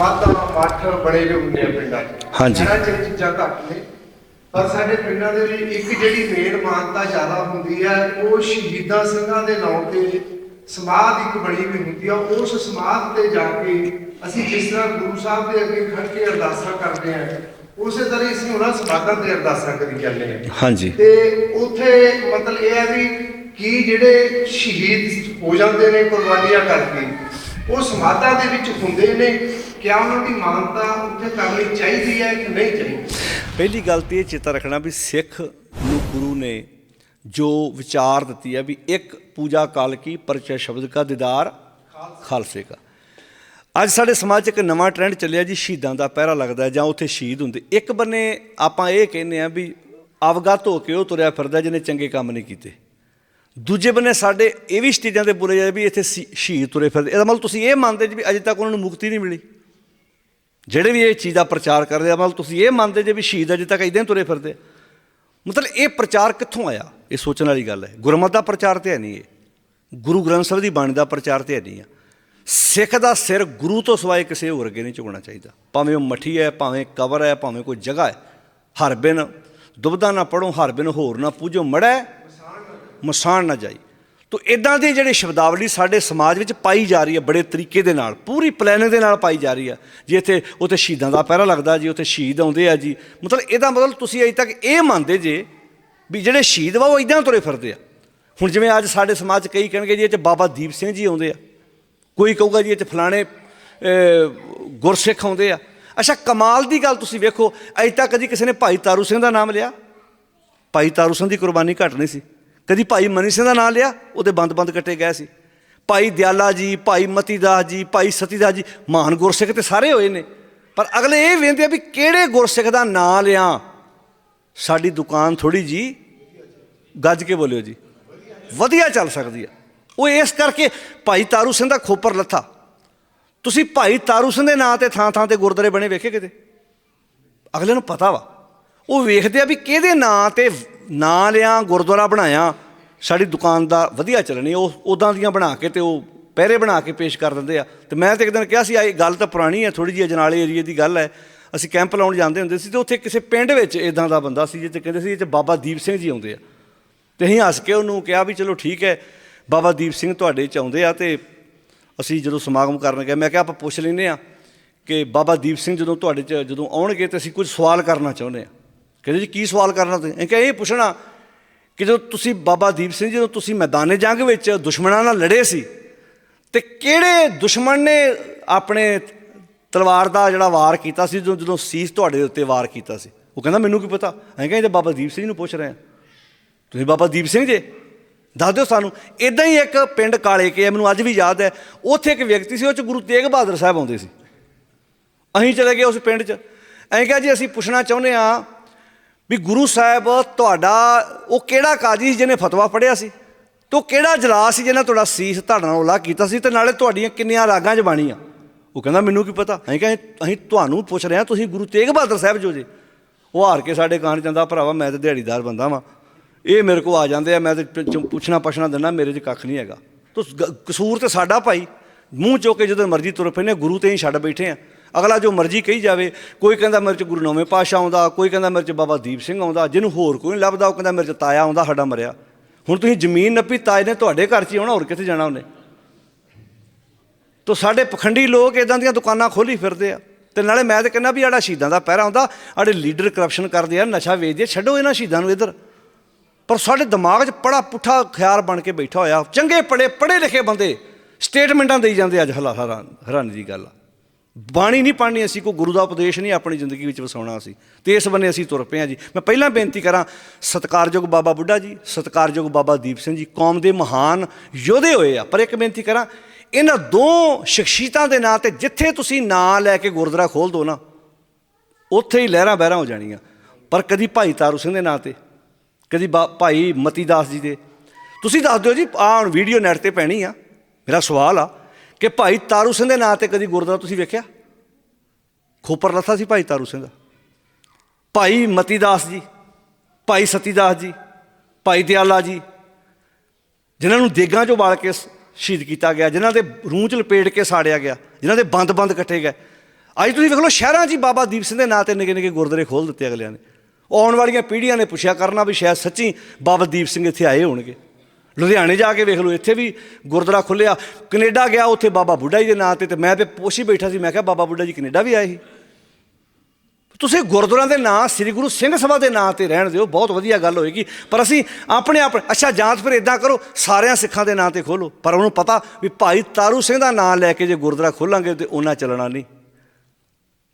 ਸਮਾਧਾਂ ਮੱਠ ਬੜੇ ਵੀ ਹੁੰਦੇ ਆ ਪਿੰਡਾਂ 'ਚ। ਹਾਂਜੀ। ਸ਼ਹਿਰਾਂ 'ਚ ਇਹ ਚੀਜ਼ਾਂ ਘੱਟ ਨੇ। ਪਰ ਸਾਡੇ ਪਿੰਡਾਂ ਦੇ ਵਿੱਚ ਇੱਕ ਜਿਹੜੀ ਮੇਨ ਮਾਨਤਾ ਜ਼ਿਆਦਾ ਹੁੰਦੀ ਹੈ ਉਹ ਸ਼ਹੀਦਾਂ ਸਿੰਘਾਂ ਦੇ ਨਾਂ ਤੇ ਸਮਾਧ ਇੱਕ ਬਣੀ ਵੀ ਹੁੰਦੀ ਆ। ਉਸ ਸਮਾਧ ਤੇ ਜਾ ਕੇ ਅਸੀਂ ਜਿਸ ਤਰ੍ਹਾਂ ਗੁਰੂ ਸਾਹਿਬ ਦੇ ਅੱਗੇ ਖੜ ਕੇ ਅਰਦਾਸਾਂ ਕਰਦੇ ਹਾਂ ਉਸੇ ਤਰ੍ਹਾਂ ਹੀ ਅਸੀਂ ਉਹਨਾਂ ਸਮਾਧਾਂ ਤੇ ਅਰਦਾਸਾਂ ਕਰੀ ਜਾਂਦੇ ਹਾਂ ਹਾਂਜੀ। ਤੇ ਉੱਥੇ ਮਤਲਬ ਇਹ ਹੈ ਵੀ ਕੀ ਜਿਹੜੇ ਸ਼ਹੀਦ ਹੋ ਜਾਂਦੇ ਨੇ ਕੁਰਬਾਨੀਆਂ ਕਰਕੇ ਉਹ ਸਮਾਧਾਂ ਦੇ ਵਿੱਚ ਹੁੰਦੇ ਨੇ ਕਿਆ ਉਹਨਾਂ ਦੀ ਮਾਨਤਾ ਉੱਥੇ ਕਰਨੀ ਚਾਹੀਦੀ ਹੈ ਕਿ ਨਹੀਂ ਚਾਹੀਦੀ? ਪਹਿਲੀ ਗੱਲ ਤੇ ਇਹ ਚੇਤਾ ਰੱਖਣਾ ਵੀ ਸਿੱਖ ਨੂੰ ਗੁਰੂ ਨੇ ਜੋ ਵਿਚਾਰ ਦਿੱਤੀ ਹੈ ਵੀ ਇੱਕ ਪੂਜਾ ਕਾਲ ਕੀ, ਪਰਚੈ ਸ਼ਬਦ ਕਾ, ਦੀਦਾਰ ਖਾਲਸੇ ਕਾ। ਅੱਜ ਸਾਡੇ ਸਮਾਜ 'ਚ ਇੱਕ ਨਵਾਂ ਟ੍ਰੈਂਡ ਚੱਲਿਆ ਜੀ, ਸ਼ਹੀਦਾਂ ਦਾ ਪਹਿਰਾ ਲੱਗਦਾ ਜਾਂ ਉੱਥੇ ਸ਼ਹੀਦ ਹੁੰਦੇ। ਇੱਕ ਬੰਨੇ ਆਪਾਂ ਇਹ ਕਹਿੰਦੇ ਆ ਵੀ ਅਵਗਤ ਹੋ ਕੇ ਉਹ ਤੁਰਿਆ ਫਿਰਦਾ ਜਿਹਨੇ ਚੰਗੇ ਕੰਮ ਨਹੀਂ ਕੀਤੇ। ਦੂਜੇ ਬੰਨੇ ਸਾਡੇ ਇਹ ਵੀ ਸਟੇਜਾਂ ਤੇ ਬੋਲੇ ਜਾਂਦੇ ਵੀ ਇੱਥੇ ਸ਼ੀ- ਸ਼ਹੀਦ ਤੁਰੇ ਫਿਰਦੇ। ਇਹਦਾ ਮਤਲਬ ਤੁਸੀਂ ਇਹ ਮੰਨਦੇ ਜੀ ਵੀ ਅਜੇ ਤੱਕ ਉਹਨਾਂ ਨੂੰ ਮੁਕਤੀ ਨਹੀਂ ਮਿਲੀ। ਜਿਹੜੇ ਵੀ ਇਹ ਚੀਜ਼ ਦਾ ਪ੍ਰਚਾਰ ਕਰਦੇ ਆ, ਮਤਲਬ ਤੁਸੀਂ ਇਹ ਮੰਨਦੇ ਜੇ ਵੀ ਸ਼ਹੀਦ ਅਜੇ ਤੱਕ ਇਦਾਂ ਹੀ ਤੁਰੇ ਫਿਰਦੇ। ਆ? ਮਤਲਬ ਇਹ ਪ੍ਰਚਾਰ ਕਿੱਥੋਂ ਆਇਆ? ਇਹ ਸੋਚਣ ਵਾਲੀ ਗੱਲ ਹੈ। ਗੁਰਮਤ ਦਾ ਪ੍ਰਚਾਰ ਤੇ ਹੈ ਨਹੀਂ ਇਹ। ਗੁਰੂ ਗ੍ਰੰਥ ਸਾਹਿਬ ਦੀ ਬਾਣੀ ਦਾ ਪ੍ਰਚਾਰ ਤੇ ਹੈ ਨਹੀਂ ਆ। ਸਿੱਖ ਦਾ ਸਿਰ ਗੁਰੂ ਤੋਂ ਸਿਵਾਏ ਕਿਸੇ ਹੋਰ ਅੱਗੇ ਨਹੀਂ ਝੁਕਣਾ ਚਾਹੀਦਾ। ਭਾਵੇਂ ਉਹ ਮਠੀ ਹੈ, ਭਾਵੇਂ ਕਬਰ ਹੈ, ਭਾਵੇਂ ਕੋਈ ਜਗ੍ਹਾ ਹੈ। ਹਰ ਬਿਨ ਦੁਬਦਾ ਨਾ ਪੜੋ ਹਰ ਬਿਨ ਹੋਰ ਨਾ ਪੂਜੋ। ਮੜੈ ਮਸਾਣ ਨਾ ਜਾਈ। ਤੋ ਇਦਾਂ ਦੇ ਜਿਹੜੇ ਸ਼ਬਦਾਵਲੀ ਸਾਡੇ ਸਮਾਜ ਵਿੱਚ ਪਾਈ ਜਾ ਰਹੀ ਹੈ, ਬੜੇ ਤਰੀਕੇ ਦੇ ਨਾਲ, ਪੂਰੀ ਪਲੈਨਿੰਗ ਦੇ ਨਾਲ ਪਾਈ ਜਾ ਰਹੀ ਹੈ। ਜੇ ਇੱਥੇ, ਉੱਥੇ ਸ਼ਹੀਦਾਂ ਦਾ ਪਹਿਰਾ ਲੱਗਦਾ ਜੀ, ਉੱਥੇ ਸ਼ਹੀਦ ਆਉਂਦੇ ਆ ਜੀ। ਮਤਲਬ ਇਹਦਾ ਮਤਲਬ ਤੁਸੀਂ ਅਜੇ ਤੱਕ ਇਹ ਮੰਨਦੇ ਜੇ ਵੀ ਜਿਹੜੇ ਸ਼ਹੀਦ ਵਾ ਉਹ ਇਦਾਂ ਤੁਰੇ ਫਿਰਦੇ ਆ। ਹੁਣ ਜਿਵੇਂ ਅੱਜ ਸਾਡੇ ਸਮਾਜ 'ਚ ਕਈ ਕਹਿਣਗੇ ਜੀ, ਇਹ 'ਚ ਬਾਬਾ ਦੀਪ ਸਿੰਘ ਜੀ ਆਉਂਦੇ ਆ। ਕੋਈ ਕਹੂਗਾ ਜੀ, ਇਹ 'ਚ ਫਲਾਣੇ ਗੁਰਸਿੱਖ ਆਉਂਦੇ ਆ। ਅੱਛਾ, ਕਮਾਲ ਦੀ ਗੱਲ ਤੁਸੀਂ ਵੇਖੋ, ਅਜੇ ਤੱਕ ਕਦੀ ਕਿਸੇ ਨੇ ਭਾਈ ਤਾਰੂ ਸਿੰਘ ਦਾ ਨਾਮ ਲਿਆ? ਭਾਈ ਤਾਰੂ ਸਿੰਘ ਦੀ ਕੁਰਬਾਨੀ ਘੱਟ ਨਹੀਂ ਸੀ। ਕਦੀ ਭਾਈ ਮਨੀ ਸਿੰਘ ਦਾ ਨਾਮ ਲਿਆ, ਉਹਦੇ ਬੰਦ-ਬੰਦ ਕੱਟੇ ਗਏ ਸੀ। ਭਾਈ ਦਿਆਲਾ ਜੀ, ਭਾਈ ਮਤੀਦਾਸ ਜੀ, ਭਾਈ ਸਤੀਦਾਸ ਜੀ, ਮਹਾਨ ਗੁਰਸਿੱਖ ਤੇ ਸਾਰੇ ਹੋਏ ਨੇ। ਪਰ ਅਗਲੇ ਇਹ ਵੇਖਦੇ ਆ ਵੀ ਕਿਹੜੇ ਗੁਰਸਿੱਖ ਦਾ ਨਾਮ ਲਿਆ। ਸਾਡੀ ਦੁਕਾਨ ਥੋੜੀ ਜੀ ਗੱਜ ਕੇ ਬੋਲਿਓ ਜੀ। ਵਧੀਆ ਚੱਲ ਸਕਦੀ ਆ। ਉਹ ਇਸ ਕਰਕੇ ਭਾਈ ਤਾਰੂ ਸਿੰਘ ਦਾ ਖੋਪਰ ਲੱਥਾ। ਤੁਸੀਂ ਭਾਈ ਤਾਰੂ ਸਿੰਘ ਦੇ ਨਾਂ ਤੇ ਥਾਂ ਥਾਂ ਤੇ ਗੁਰਦੁਆਰੇ ਬਣੇ ਵੇਖੇ ਕਿਤੇ? ਅਗਲੇ ਨੂੰ ਪਤਾ ਵਾ। ਉਹ ਵੇਖਦੇ ਆ ਵੀ ਕਿਹਦੇ ਨਾਂ ਤੇ ਨਾਂ ਲਿਆ, ਗੁਰਦੁਆਰਾ ਬਣਾਇਆ, ਸਾਡੀ ਦੁਕਾਨ ਦਾ ਵਧੀਆ ਚੱਲਣੀ ਉਹ ਉਦਾਂ ਦੀਆਂ ਬਣਾ ਕੇ ਤੇ ਉਹ ਪਹਿਰੇ ਬਣਾ ਕੇ ਪੇਸ਼ ਕਰ ਦਿੰਦੇ ਆ। ਤੇ ਮੈਂ ਤੇ ਇੱਕ ਦਿਨ ਕਿਹਾ ਸੀ ਇਹ ਗੱਲ ਤਾਂ ਪੁਰਾਣੀ ਹੈ ਥੋੜੀ ਜਿਹੀ ਅਜਨਾਲੇ ਏਰੀਏ ਦੀ ਗੱਲ ਹੈ। ਅਸੀਂ ਕੈਂਪ ਲਾਉਣ ਜਾਂਦੇ ਹੁੰਦੇ ਸੀ ਤੇ ਉੱਥੇ ਕਿਸੇ ਪਿੰਡ ਵਿੱਚ ਇਦਾਂ ਦਾ ਬੰਦਾ ਸੀ, ਜਿੱਥੇ ਕਹਿੰਦੇ ਸੀ ਇਹ 'ਚ ਬਾਬਾ ਦੀਪ ਸਿੰਘ ਜੀ ਆਉਂਦੇ ਆ। ਤੇ ਅਸੀਂ ਹੱਸ ਕੇ ਉਹਨੂੰ ਕਿਹਾ ਵੀ ਚਲੋ ਠੀਕ ਹੈ, ਬਾਬਾ ਦੀਪ ਸਿੰਘ ਤੁਹਾਡੇ ਚ ਆਉਂਦੇ ਆ ਤੇ ਅਸੀਂ ਜਦੋਂ ਸਮਾਗਮ ਕਰਨ ਗਏ, ਮੈਂ ਕਿਹਾ ਆਪਾਂ ਪੁੱਛ ਲੈਂਦੇ ਆ ਕਿ ਬਾਬਾ ਦੀਪ ਸਿੰਘ ਜਦੋਂ ਤੁਹਾਡੇ ਚ ਜਦੋਂ ਆਉਣਗੇ ਤੇ ਅਸੀਂ ਕੁਝ ਸਵਾਲ ਕਰਨਾ ਚਾਹੁੰਦੇ ਆ ਕਹਿੰਦੇ ਜੀ ਕੀ ਸਵਾਲ ਕਰਨਾ ਤੁਸੀਂ? ਅਸੀਂ ਕਿਹਾ ਇਹ ਪੁੱਛਣਾ ਕਿ ਜਦੋਂ ਤੁਸੀਂ ਬਾਬਾ ਦੀਪ ਸਿੰਘ ਜਦੋਂ ਤੁਸੀਂ ਮੈਦਾਨੇ ਜੰਗ ਵਿੱਚ ਦੁਸ਼ਮਣਾਂ ਨਾਲ ਲੜੇ ਸੀ ਤੇ ਕਿਹੜੇ ਦੁਸ਼ਮਣ ਨੇ ਆਪਣੇ ਤਲਵਾਰ ਦਾ ਜਿਹੜਾ ਵਾਰ ਕੀਤਾ ਸੀ ਜਦੋਂ ਜਦੋਂ ਸੀਸ ਤੁਹਾਡੇ ਉੱਤੇ ਵਾਰ ਕੀਤਾ ਸੀ? ਉਹ ਕਹਿੰਦਾ ਮੈਨੂੰ ਕੀ ਪਤਾ? ਅਸੀਂ ਕਹਿੰਦੇ ਬਾਬਾ ਦੀਪ ਸਿੰਘ ਨੂੰ ਪੁੱਛ ਰਹੇ ਆ ਤੁਸੀਂ ਬਾਬਾ ਦੀਪ ਸਿੰਘ ਜੇ ਦੱਸ ਦਿਓ ਸਾਨੂੰ। ਇਦਾਂ ਹੀ ਇੱਕ ਪਿੰਡ ਕਾਲੇ ਕੇ ਹੈ, ਮੈਨੂੰ ਅੱਜ ਵੀ ਯਾਦ ਹੈ ਉੱਥੇ ਇੱਕ ਵਿਅਕਤੀ ਸੀ ਉਹ ਚ ਗੁਰੂ ਤੇਗ ਬਹਾਦਰ ਸਾਹਿਬ ਆਉਂਦੇ ਸੀ। ਅਸੀਂ ਚਲੇ ਗਏ ਉਸ ਪਿੰਡ 'ਚ। ਐਂ ਕਿਹਾ ਜੀ ਅਸੀਂ ਪੁੱਛਣਾ ਚਾਹੁੰਦੇ ਆ ਵੀ ਗੁਰੂ ਸਾਹਿਬ, ਤੁਹਾਡਾ ਉਹ ਕਿਹੜਾ ਕਾਜੀ ਸੀ ਜਿਹਨੇ ਫਤਵਾ ਪੜਿਆ ਸੀ? ਤੇ ਉਹ ਕਿਹੜਾ ਜਲਾਸ ਸੀ ਜਿਹਨੇ ਤੁਹਾਡਾ ਸੀਸ ਤੁਹਾਡੇ ਨਾਲ ਉਲਾ ਕੀਤਾ ਸੀ ਤੇ ਨਾਲੇ ਤੁਹਾਡੀਆਂ ਕਿੰਨੀਆਂ ਰਾਗਾਂ 'ਚ ਬਾਣੀਆਂ? ਉਹ ਕਹਿੰਦਾ, ਮੈਨੂੰ ਕੀ ਪਤਾ? ਅਸੀਂ ਕਹਿੰਦੇ, ਅਸੀਂ ਤੁਹਾਨੂੰ ਪੁੱਛ ਰਹੇ ਹਾਂ, ਤੁਸੀਂ ਗੁਰੂ ਤੇਗ ਬਹਾਦਰ ਸਾਹਿਬ ਜੋ ਜੇ। ਉਹ ਹਾਰ ਕੇ ਸਾਡੇ ਕਾਨ ਜਾਂਦਾ ਭਰਾਵਾ, ਮੈਂ ਤੇ ਦਿਹਾੜੀਦਾਰ ਬੰਦਾ ਵਾਂ। ਇਹ ਮੇਰੇ ਕੋ ਆ ਜਾਂਦੇ ਆ, ਮੈਂ ਤੇ ਪ- ਪੁੱਛਣਾ ਪਛਣਾ ਦਿੰਦਾ, ਮੇਰੇ 'ਚ ਕੱਖ ਨਹੀਂ ਹੈਗਾ। ਤੋ ਕਸੂਰ ਤੇ ਸਾਡਾ ਭਾਈ। ਮੂੰਹ ਚੋ ਕੇ ਜਦੋਂ ਮਰਜ਼ੀ ਤੁਰ ਪੈਨੇ ਗੁਰੂ ਤੇ ਹੀ ਛੱਡ ਬੈਠੇ ਆ। ਅਗਲਾ ਜੋ ਮਰਜ਼ੀ ਕਹੀ ਜਾਵੇ ਕੋਈ ਕਹਿੰਦਾ ਮੇਰੇ 'ਚ ਗੁਰੂ ਨੌਵੇਂ ਪਾਤਸ਼ਾਹ ਆਉਂਦਾ ਕੋਈ ਕਹਿੰਦਾ ਮੇਰੇ 'ਚ ਬਾਬਾ ਦੀਪ ਸਿੰਘ ਆਉਂਦਾ ਜਿਹਨੂੰ ਹੋਰ ਕੋਈ ਨਹੀਂ ਲੱਭਦਾ ਉਹ ਕਹਿੰਦਾ ਮੇਰੇ 'ਚ ਤਾਇਆ ਆਉਂਦਾ ਸਾਡਾ ਮਰਿਆ। ਹੁਣ ਤੁਸੀਂ ਜ਼ਮੀਨ ਨੱਪੀ ਤਾਏ ਨੇ ਤੁਹਾਡੇ ਘਰ 'ਚ ਹੀ ਆਉਣਾ ਹੋਰ ਕਿੱਥੇ ਜਾਣਾ ਉਹਨੇ? ਤੋ ਸਾਡੇ ਪਖੰਡੀ ਲੋਕ ਇਦਾਂ ਦੀਆਂ ਦੁਕਾਨਾਂ ਖੋਲੀ ਫਿਰਦੇ ਆ। ਤੇ ਨਾਲੇ ਮੈਂ ਤਾਂ ਕਹਿੰਦਾ ਵੀ ਆੜਾ ਸ਼ਹੀਦਾਂ ਦਾ ਪਹਿਰਾ ਆਉਂਦਾ ਆੜੇ ਲੀਡਰ ਕਰਪਸ਼ਨ ਕਰਦੇ ਆ ਨਸ਼ਾ ਵੇਚਦੇ ਆ, ਛੱਡੋ ਇਹਨਾਂ ਸ਼ਹੀਦਾਂ ਨੂੰ ਇੱਧਰ। ਪਰ ਸਾਡੇ ਦਿਮਾਗ 'ਚ ਬੜਾ ਪੁੱਠਾ ਖਿਆਲ ਬਣ ਕੇ ਬੈਠਾ ਹੋਇਆ ਚੰਗੇ ਪੜੇ ਪੜੇ ਲਿਖੇ ਬੰਦੇ ਸਟੇਟਮੈਂਟਾਂ ਦੇਈ ਜਾਂਦੇ ਅੱਜ ਹਲਾ ਹੈਰਾਨ ਹੈਰਾਨੀ ਦੀ ਗੱਲ ਆ। ਬਾਣੀ ਨਹੀਂ ਪੜ੍ਹਨੀ ਅਸੀਂ, ਕੋਈ ਗੁਰੂ ਦਾ ਉਪਦੇਸ਼ ਨਹੀਂ ਆਪਣੀ ਜ਼ਿੰਦਗੀ ਵਿੱਚ ਵਸਾਉਣਾ ਅਸੀਂ। ਤੇ ਇਸ ਬੰਨੇ ਅਸੀਂ ਤੁਰ ਪਏ ਹਾਂ ਜੀ। ਮੈਂ ਪਹਿਲਾਂ ਬੇਨਤੀ ਕਰਾਂ, ਸਤਿਕਾਰਯੋਗ ਬਾਬਾ ਬੁੱਢਾ ਜੀ, ਸਤਿਕਾਰਯੋਗ ਬਾਬਾ ਦੀਪ ਸਿੰਘ ਜੀ, ਕੌਮ ਦੇ ਮਹਾਨ ਯੋਧੇ ਹੋਏ ਆ। ਪਰ ਇੱਕ ਬੇਨਤੀ ਕਰਾਂ, ਇਹਨਾਂ ਦੋ ਸ਼ਖਸੀਅਤਾਂ ਦੇ ਨਾਂ ਤੇ ਜਿੱਥੇ ਤੁਸੀਂ ਨਾਂ ਲੈ ਕੇ ਗੁਰਦੁਆਰਾ ਖੋਲ ਦੋ ਨਾ, ਉੱਥੇ ਹੀ ਲਹਿਰਾਂ ਬਹਿਰਾਂ ਹੋ ਜਾਣੀਆਂ। ਪਰ ਕਦੀ ਭਾਈ ਤਾਰੂ ਸਿੰਘ ਦੇ ਨਾਂ ਤੇ, ਕਦੀ ਬਾ- ਭਾਈ ਮਤੀ ਦਾਸ ਜੀ ਦੇ। ਤੁਸੀਂ ਦੱਸ ਦਿਓ ਜੀ, ਆਹ ਹੁਣ ਵੀਡੀਓ ਨੈਟ ਤੇ ਪੈਣੀ ਆ। ਮੇਰਾ ਸਵਾਲ ਆ ਕਿ ਭਾਈ ਤਾਰੂ ਸਿੰਘ ਦੇ ਨਾਂ ਤੇ ਕਦੀ ਗੁਰਦੁਆਰਾ ਤੁਸੀਂ ਵੇਖਿਆ? ਖੋਪਰ ਲੱਥਾ ਸੀ ਭਾਈ ਤਾਰੂ ਸਿੰਘ ਦਾ। ਭਾਈ ਮਤੀ ਦਾਸ ਜੀ, ਭਾਈ ਸਤੀ ਦਾਸ ਜੀ, ਭਾਈ ਦਿਆਲਾ ਜੀ, ਜਿਨ੍ਹਾਂ ਨੂੰ ਦੇਗਾਂ 'ਚੋਂ ਬਾਲ ਕੇ ਸ਼ਹੀਦ ਕੀਤਾ ਗਿਆ, ਜਿਨ੍ਹਾਂ ਦੇ ਰੂਹ 'ਚ ਲਪੇਟ ਕੇ ਸਾੜਿਆ ਗਿਆ, ਜਿਨ੍ਹਾਂ ਦੇ ਬੰਦ-ਬੰਦ ਕੱਟੇ ਗਏ। ਅੱਜ ਤੁਸੀਂ ਵੇਖ ਲਓ ਸ਼ਹਿਰਾਂ 'ਚ ਹੀ ਬਾਬਾ ਦੀਪ ਸਿੰਘ ਦੇ ਨਾਂ ਤੇ ਨਿੱਕੇ ਨਿੱਕੇ ਗੁਰਦੁਆਰੇ ਖੋਲ ਦਿੱਤੇ ਅਗਲਿਆਂ ਨੇ। ਆਉਣ ਵਾਲੀਆਂ ਪੀੜ੍ਹੀਆਂ ਨੇ ਪੁੱਛਿਆ ਕਰਨਾ ਵੀ ਸ਼ਾਇਦ ਸੱਚੀ ਬਾਬਾ ਦੀਪ ਸਿੰਘ ਇੱਥੇ ਆਏ ਹੋਣਗੇ। ਲੁਧਿਆਣੇ ਜਾ ਕੇ ਵੇਖ ਲਓ, ਇੱਥੇ ਵੀ ਗੁਰਦੁਆਰਾ ਖੁੱਲਿਆ ਕੈਨੇਡਾ ਗਿਆ, ਉੱਥੇ ਬਾਬਾ ਬੁੱਢਾ ਜੀ ਦੇ ਨਾਂ ਤੇ ਤੇ ਮੈਂ ਤੇ ਪੋਸ਼ੀ ਬੈਠਾ ਸੀ, ਮੈਂ ਕਿਹਾ ਬਾਬਾ ਬੁੱਢਾ ਜੀ ਕੈਨੇਡਾ ਵੀ ਆਏ ਸੀ। ਤੁਸੀਂ ਗੁਰਦੁਆਰਿਆਂ ਦੇ ਨਾਂ, ਸ੍ਰੀ ਗੁਰੂ ਸਿੰਘ ਸਭਾ ਦੇ ਨਾਂ ਤੇ ਰਹਿਣ ਦਿਓ, ਬਹੁਤ ਵਧੀਆ ਗੱਲ ਹੋਏਗੀ। ਪਰ ਅਸੀਂ ਆਪਣੇ ਆਪ, ਅੱਛਾ ਜਾਂ ਤਾਂ ਫਿਰ ਇਦਾਂ ਕਰੋ, ਸਾਰਿਆਂ ਸਿੱਖਾਂ ਦੇ ਨਾਂ ਤੇ ਖੋਲੋ ਪਰ ਉਹਨੂੰ ਪਤਾ ਵੀ ਭਾਈ ਤਾਰੂ ਸਿੰਘ ਦਾ ਨਾਂ ਲੈ ਕੇ ਜੇ ਗੁਰਦੁਆਰਾ ਖੋਲਾਂਗੇ ਤੇ ਉਹਨਾਂ ਚੱਲਣਾ ਨਹੀਂ।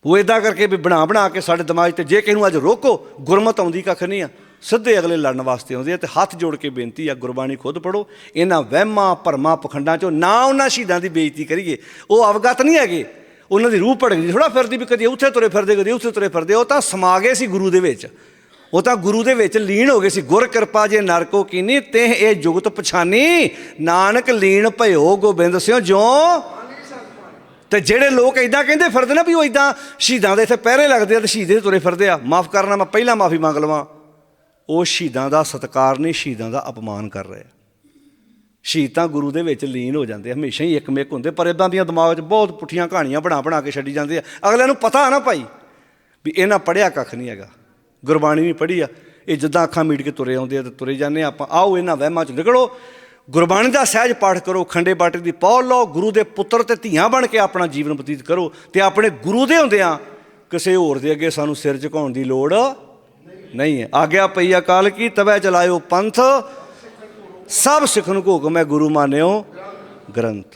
ਉਹ ਇਦਾਂ ਕਰਕੇ ਵੀ ਬਣਾ ਬਣਾ ਕੇ ਸਾਡੇ ਦਿਮਾਗ ਤੇ ਜੇ ਕਿਸੇ ਨੂੰ ਅੱਜ ਰੋਕੋ, ਗੁਰਮਤ ਆਉਂਦੀ ਕੱਖ ਨਹੀਂ ਆ। ਸਿੱਧੇ ਅਗਲੇ ਲੜਨ ਵਾਸਤੇ ਆਉਂਦੇ ਆ ਤੇ ਹੱਥ ਜੋੜ ਕੇ ਬੇਨਤੀ ਆ, ਗੁਰਬਾਣੀ ਖੁਦ ਪੜੋ ਇਹਨਾਂ ਵਹਿਮਾਂ ਭਰਮਾਂ ਪਖੰਡਾਂ 'ਚੋਂ ਨਾ ਉਹਨਾਂ ਸ਼ਹੀਦਾਂ ਦੀ ਬੇਇੱਜ਼ਤੀ ਕਰੀਏ। ਉਹ ਅਵਗਤ ਨਹੀਂ ਹੈਗੇ। ਉਹਨਾਂ ਦੀ ਰੂਹ ਭੜਕਦੀ ਥੋੜਾ ਫਿਰਦੀ ਵੀ ਕਦੇ ਉੱਥੇ ਤੁਰੇ ਫਿਰਦੇ, ਕਦੇ ਉੱਥੇ ਤੁਰੇ ਫਿਰਦੇ, ਉਹ ਤਾਂ ਸਮਾ ਗਏ ਸੀ ਗੁਰੂ ਦੇ ਵਿੱਚ। ਉਹ ਤਾਂ ਗੁਰੂ ਦੇ ਵਿੱਚ ਲੀਨ ਹੋ ਗਏ ਸੀ। ਗੁਰ ਕਿਰਪਾ ਜੇ ਨਰਕੋ ਕੀਨੀ ਤੇ ਇਹ ਜੁਗਤ ਪਛਾਨੀ। ਨਾਨਕ ਲੀਨ ਭਇਓ ਗੋਬਿੰਦ ਸਿਓ ਜਿਉ। ਤੇ ਜਿਹੜੇ ਲੋਕ ਇਦਾਂ ਕਹਿੰਦੇ ਫਿਰਦੇ ਨਾ ਵੀ ਉਹ ਇਦਾਂ ਸ਼ਹੀਦਾਂ ਦੇ ਇੱਥੇ ਪਹਿਰੇ ਲੱਗਦੇ ਆ ਤੇ ਸ਼ਹੀਦੇ ਤੁਰੇ ਫਿਰਦੇ ਆ। ਮਾਫ ਕਰਨਾ, ਮੈਂ ਪਹਿਲਾਂ ਮਾਫੀ ਮੰਗ ਲਵਾਂ। ਉਹ ਸ਼ਹੀਦਾਂ ਦਾ ਸਤਿਕਾਰ ਨਹੀਂ, ਸ਼ਹੀਦਾਂ ਦਾ ਅਪਮਾਨ ਕਰ ਰਹੇ। ਸ਼ਹੀਦ ਤਾਂ ਗੁਰੂ ਦੇ ਵਿੱਚ ਲੀਨ ਹੋ ਜਾਂਦੇ ਹਮੇਸ਼ਾ ਹੀ ਇੱਕਮਿਕ ਹੁੰਦੇ, ਪਰ ਇਦਾਂ ਦੀਆਂ ਦਿਮਾਗ 'ਚ ਬਹੁਤ ਪੁੱਠੀਆਂ ਕਹਾਣੀਆਂ ਬਣਾ ਬਣਾ ਕੇ ਛੱਡੀ ਜਾਂਦੇ ਆ। ਅਗਲਿਆਂ ਨੂੰ ਪਤਾ ਨਾ ਭਾਈ ਵੀ ਇਹਨਾਂ ਪੜਿਆ ਕੱਖ ਨਹੀਂ ਹੈਗਾ। ਗੁਰਬਾਣੀ ਨਹੀਂ ਪੜ੍ਹੀ ਆ। ਇਹ ਜਿੱਦਾਂ ਅੱਖਾਂ ਮੀਟ ਕੇ ਤੁਰੇ ਆਉਂਦੇ ਆ ਤੇ ਤੁਰੇ ਜਾਂਦੇ ਆ ਆਪਾਂ। ਆਓ ਇਹਨਾਂ ਵਹਿਮਾਂ 'ਚ ਨਿਕਲੋ। ਗੁਰਬਾਣੀ ਦਾ ਸਹਿਜ ਪਾਠ ਕਰੋ, ਖੰਡੇ ਬਾਟੇ ਦੀ ਪੌਲ ਲਓ, ਗੁਰੂ ਦੇ ਪੁੱਤਰ ਤੇ ਧੀਆਂ ਬਣ ਕੇ ਆਪਣਾ ਜੀਵਨ ਬਤੀਤ ਕਰੋ ਤੇ ਆਪਣੇ ਗੁਰੂ ਦੇ ਹੁੰਦਿਆਂ ਕਿਸੇ ਹੋਰ ਦੇ ਅੱਗੇ ਸਾਨੂੰ ਸਿਰ ਝੁਕਾਉਣ ਦੀ ਲੋੜ ਨਹੀਂ ਹੈ। ਆਗਿਆ ਪਈ ਕਾਲ ਕੀ? ਤਵੇ ਚਲਾਇਓ ਪੰਥ। ਸਭ ਸਿੱਖਣ ਨੂੰ ਕੋ ਹੁਕਮ ਹੈ ਗੁਰੂ ਮਾਨਿਓ। ਗ੍ਰੰਥ।